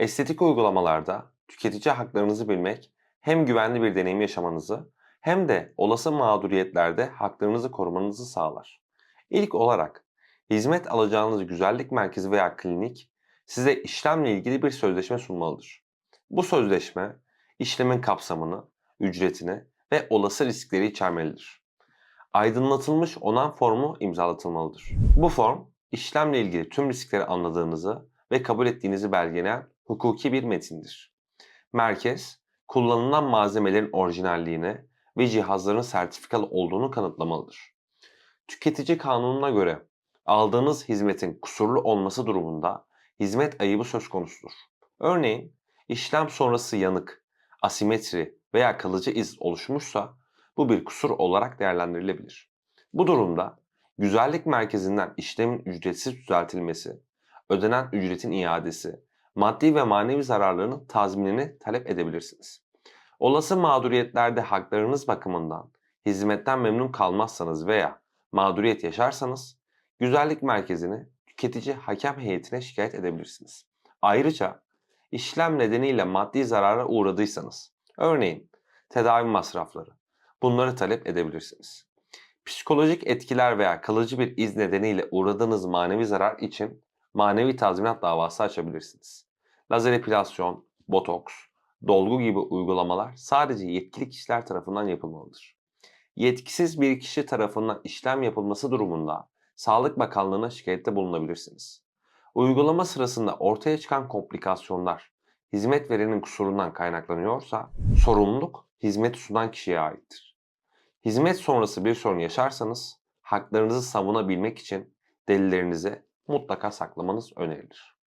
Estetik uygulamalarda tüketici haklarınızı bilmek hem güvenli bir deneyim yaşamanızı hem de olası mağduriyetlerde haklarınızı korumanızı sağlar. İlk olarak hizmet alacağınız güzellik merkezi veya klinik size işlemle ilgili bir sözleşme sunmalıdır. Bu sözleşme işlemin kapsamını, ücretini ve olası riskleri içermelidir. Aydınlatılmış onan formu imzalatılmalıdır. Bu form işlemle ilgili tüm riskleri anladığınızı ve kabul ettiğinizi belgeleyen hukuki bir metindir. Merkez, kullanılan malzemelerin orijinalliğini ve cihazların sertifikalı olduğunu kanıtlamalıdır. Tüketici kanununa göre aldığınız hizmetin kusurlu olması durumunda hizmet ayıbı söz konusudur. Örneğin işlem sonrası yanık, asimetri veya kalıcı iz oluşmuşsa bu bir kusur olarak değerlendirilebilir. Bu durumda güzellik merkezinden işlemin ücretsiz düzeltilmesi, ödenen ücretin iadesi, maddi ve manevi zararlarının tazminini talep edebilirsiniz. Olası mağduriyetlerde haklarınız bakımından hizmetten memnun kalmazsanız veya mağduriyet yaşarsanız güzellik merkezini tüketici hakem heyetine şikayet edebilirsiniz. Ayrıca işlem nedeniyle maddi zarara uğradıysanız, örneğin tedavi masrafları, bunları talep edebilirsiniz. Psikolojik etkiler veya kalıcı bir iz nedeniyle uğradığınız manevi zarar için manevi tazminat davası açabilirsiniz. Lazer epilasyon, botoks, dolgu gibi uygulamalar sadece yetkili kişiler tarafından yapılmalıdır. Yetkisiz bir kişi tarafından işlem yapılması durumunda Sağlık Bakanlığı'na şikayette bulunabilirsiniz. Uygulama sırasında ortaya çıkan komplikasyonlar hizmet verenin kusurundan kaynaklanıyorsa sorumluluk hizmet sunan kişiye aittir. Hizmet sonrası bir sorun yaşarsanız haklarınızı savunabilmek için delillerinizi mutlaka saklamanız önerilir.